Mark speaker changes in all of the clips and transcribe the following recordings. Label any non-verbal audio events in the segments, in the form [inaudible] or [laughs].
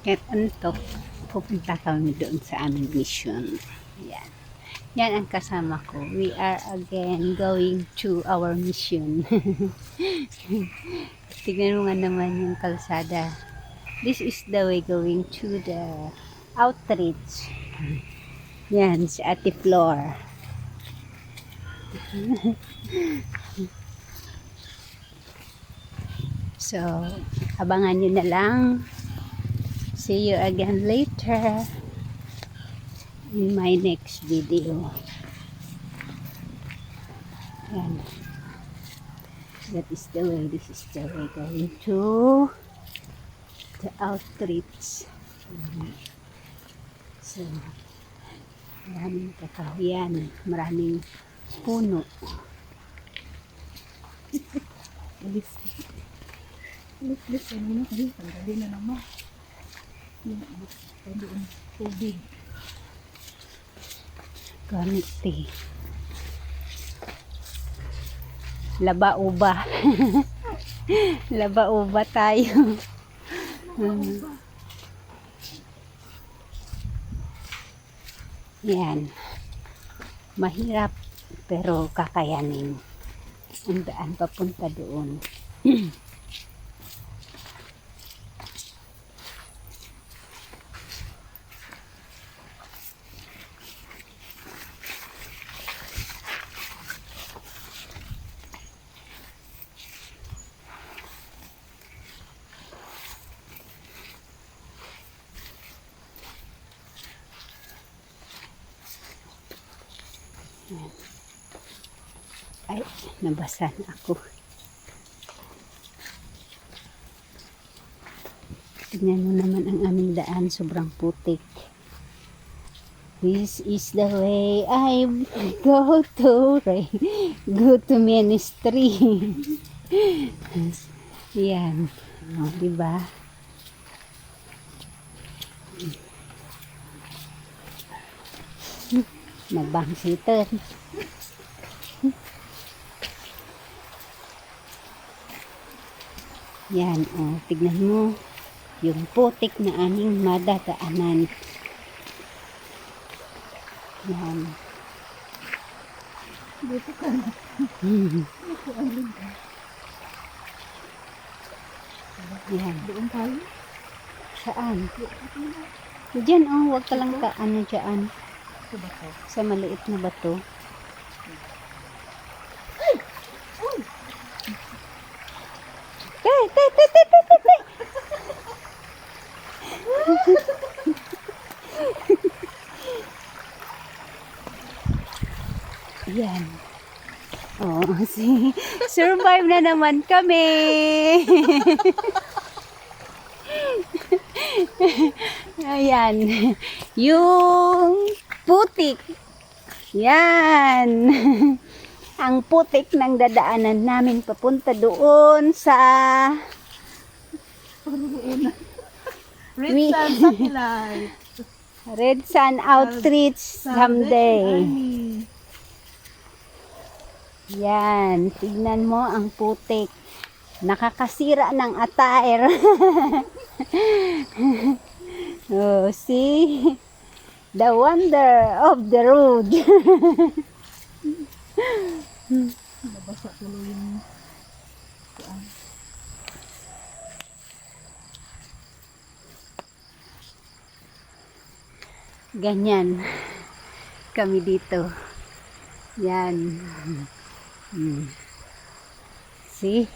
Speaker 1: Kahit ano to, pupunta kami doon sa aming mission. Yan. Yan ang kasama ko. We are again going to our mission. [laughs] Tignan mo nga naman yung kalsada. This is the way going to the outreach. Yan, si Ate Flor. [laughs] so, abangan nyo na lang. See you again later in my next video. Yan. That is the way. This is the way going to the outreach. So, maraming kakahuyan, maraming puno.
Speaker 2: Alis. Alis, alis. Ano na kayo? Tanggalin na naman. Yung abot. Doon. Tubig.
Speaker 1: Gamit tea. Laba-uba. Laba-uba [laughs] tayo. Hmm. [laughs] Yan. Mahirap pero kakayanin. Ang daan papunta doon. [clears throat] Ay, nabasa na ako. Tingnan mo naman ang aming daan, sobrang putik. This is the way I go to go to ministry. [laughs] Yan. O, di ba? Nagbangsiter. Yan, o, tignan mo. Yung putik na aming madadaanan. Yan.
Speaker 2: Dito ka na.
Speaker 1: Hmm.
Speaker 2: Dito ang liga.
Speaker 1: Yan.
Speaker 2: Doon tayo.
Speaker 1: Saan? Diyan, oh, wag ka lang ka, ano dyan? Sa maliit na bato. Tay, tay, tay, tay, tay, tay, tay. Yan. Oh, [laughs] si survive na naman kami. [laughs] Ayan. Yung putik. Yan. [laughs] Ang putik ng dadaanan namin papunta doon sa
Speaker 2: Red
Speaker 1: We-
Speaker 2: Sun Satellite. [laughs]
Speaker 1: Red Sun Outreach someday. Yan. Tignan mo ang putik. Nakakasira ng attire. [laughs] oh, see? The wonder of the road.
Speaker 2: Nabasa tuloy yung.
Speaker 1: Ganyan. Kami dito. Yan. Hmm. See?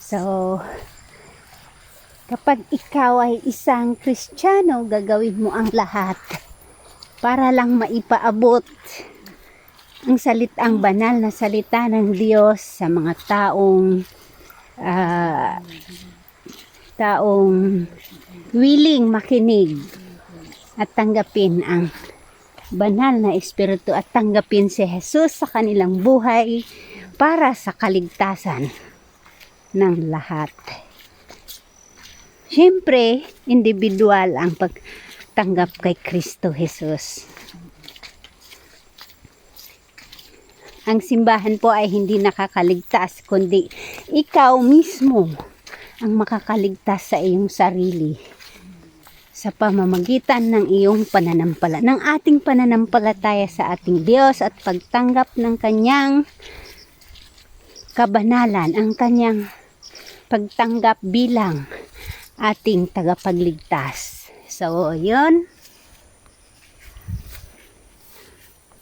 Speaker 1: So, kapag ikaw ay isang Kristiyano, gagawin mo ang lahat para lang maipaabot ang salitang banal na salita ng Diyos sa mga taong ah, taong willing makinig at tanggapin ang banal na espiritu at tanggapin si Jesus sa kanilang buhay para sa kaligtasan ng lahat. Siyempre, individual ang pagtanggap kay Kristo Jesus. Ang simbahan po ay hindi nakakaligtas, kundi ikaw mismo ang makakaligtas sa iyong sarili. sa pamamagitan ng iyong pananampala, ng ating pananampalataya sa ating Diyos at pagtanggap ng kanyang kabanalan, ang kanyang pagtanggap bilang ating tagapagligtas. So, yun.